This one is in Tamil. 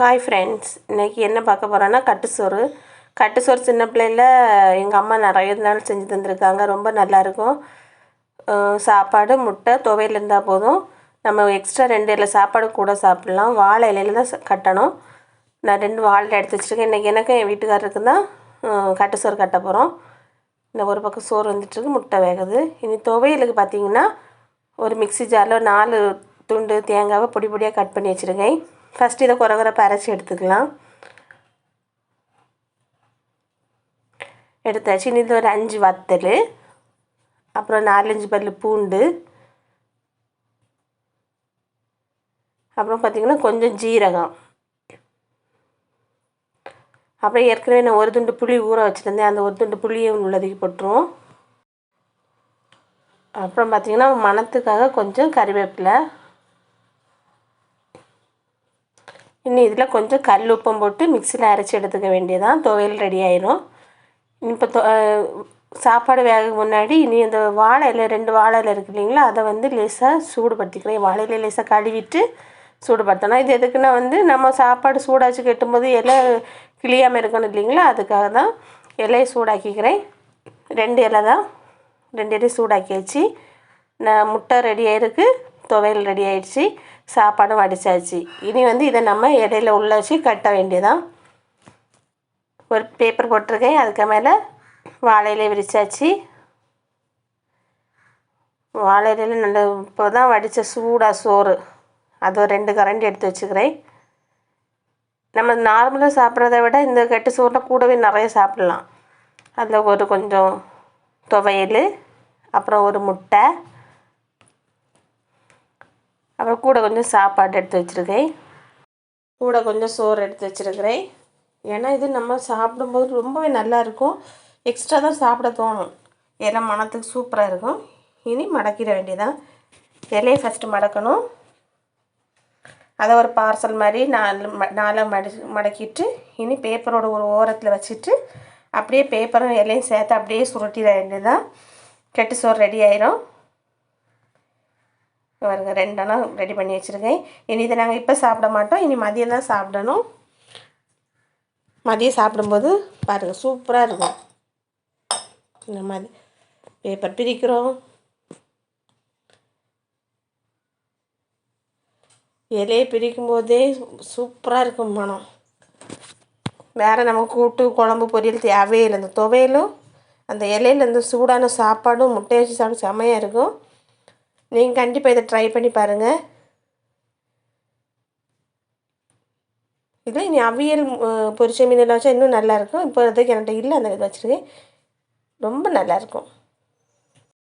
ஹாய் ஃப்ரெண்ட்ஸ் இன்றைக்கி என்ன பார்க்க போகிறோன்னா கட்டுச்சோறு கட்டுச்சோறு சின்ன பிள்ளையில் எங்கள் அம்மா நிறைய நாள் செஞ்சு தந்திருக்காங்க. ரொம்ப நல்லாயிருக்கும் சாப்பாடு முட்டை துவையல் இருந்தால் போதும். நம்ம எக்ஸ்ட்ரா ரெண்டு இலை சாப்பாடு கூட சாப்பிட்லாம். வாழை இலையில தான் கட்டணும். நான் ரெண்டு வாழை எடுத்து வச்சுருக்கேன். இன்றைக்கி எனக்கு என் வீட்டுக்காரருக்கு தான் கட்டுச்சோறு கட்ட போகிறோம் இந்த ஒரு பக்கம் சோறு வந்துட்டுருக்கு முட்டை வேகுது. இனி துவையலுக்கு பார்த்தீங்கன்னா ஒரு மிக்ஸி ஜாரில் நாலு துண்டு தேங்காவை பொடி பொடியாக கட் பண்ணி வச்சுருக்கேன். ஃபஸ்ட்டு இதை குறை குறைப்பாக அரைச்சி எடுத்துக்கலாம். எடுத்தாச்சு. இனி இது ஒரு அஞ்சு வத்தல். அப்புறம் நாலஞ்சு பல்லு பூண்டு. அப்புறம் பார்த்திங்கன்னா கொஞ்சம் ஜீரகம். அப்புறம் ஏற்கனவே நான் ஒரு துண்டு புளி ஊற வச்சுருந்தேன். அந்த ஒரு துண்டு புளியை உள்ளதுக்கு போட்டுருவோம். அப்புறம் பார்த்திங்கன்னா மணத்துக்காக கொஞ்சம் கறிவேப்பிலை. இன்னும் இதில் கொஞ்சம் கல் உப்பம் போட்டு மிக்சியில் அரைச்சி எடுத்துக்க வேண்டியதான் துவையல் ரெடி ஆயிரும். இப்போ சாப்பாடு வேக முன்னாடி இனி இந்த வாழை இலை ரெண்டு வாழை இலை இருக்கு இல்லைங்களா அதை வந்து லேசாக சூடுபடுத்திக்கிறேன். வாழை இலை லேசாக கழுவிட்டு சூடுபடுத்தணும். இது எதுக்குன்னா வந்து நம்ம சாப்பாடு சூடாச்சு கட்டும்போது இலை கிளியாமல் இருக்கணும் இல்லைங்களா அதுக்காக தான் இலையை சூடாக்கிக்கிறேன். ரெண்டு இலை தான். ரெண்டு இலையை சூடாக்கி வச்சு நான் முட்டை ரெடி ஆயிருக்கு. துவையல் ரெடி ஆயிடுச்சு சாப்பாடும் வடிச்சாச்சு. இனி வந்து இதை நம்ம இடையில உள்ள வச்சு கட்ட வேண்டியதான் ஒரு பேப்பர் போட்டிருக்கேன் அதுக்கு மேலே வாழையில விரிச்சாச்சு. வாழையில நல்ல இப்போ தான் வடித்த சூடாக சோறு. அது ஒரு ரெண்டு கரண்டி எடுத்து வச்சுக்கிறேன். நம்ம நார்மலாக சாப்பிட்றத விட இந்த கெட்டு சோறில் கூடவே நிறைய சாப்பிட்லாம். அதில் ஒரு கொஞ்சம் துவையல் அப்புறம் ஒரு முட்டை அப்புறம் கூட கொஞ்சம் சாப்பாடு எடுத்து வச்சுருக்கேன். கூட கொஞ்சம் சோறு எடுத்து வச்சுருக்கிறேன். ஏன்னா இது நம்ம சாப்பிடும்போது ரொம்பவே நல்லா இருக்கும். எக்ஸ்ட்ரா தான் சாப்பிட தோணும். ஏன்னா மனத்துக்கு சூப்பராக இருக்கும். இனி மடக்கிட வேண்டியதான் இலையை ஃபஸ்ட்டு மடக்கணும். அதை ஒரு பார்சல் மாதிரி நாலு ம- நாலாக மடி மடக்கிட்டு இனி பேப்பரோட ஒரு ஓரத்தில் வச்சுட்டு அப்படியே பேப்பரும் இலையும் சேர்த்து அப்படியே சுருட்டிட வேண்டியதான் கெட்டு சோறு ரெடி ஆயிரும். பாருங்கள் ரெண்டெல்லாம் ரெடி பண்ணி வச்சுருக்கேன். இனி இதை நாங்கள் இப்போ சாப்பிட மாட்டோம். இனி மதியம் தான் சாப்பிடணும். மதியம் சாப்பிடும்போது பாருங்கள் சூப்பராக இருக்கும். இந்த மாதிரி பேப்பர் பிரிக்கிறோம். இலையை பிரிக்கும் போதே சூப்பராக இருக்கும் மனம். வேறு நமக்கு கூட்டு குழம்பு பொரியல் தேவையே இல்லை. இந்த துவையலும் அந்த இலையில இந்த சூடான சாப்பாடும் முட்டை வச்சு சாப்பிட செமையாக இருக்கும். நீங்கள் கண்டிப்பாக இதை ட்ரை பண்ணி பாருங்கள் இதில் இனி அவியல் பொரிச்ச மீனெல்லாம் வச்சா இன்னும் நல்லாயிருக்கும் இப்போ அதுக்கு என்கிட்ட இல்லை அந்த இது வச்சுருக்கேன் ரொம்ப நல்லாயிருக்கும்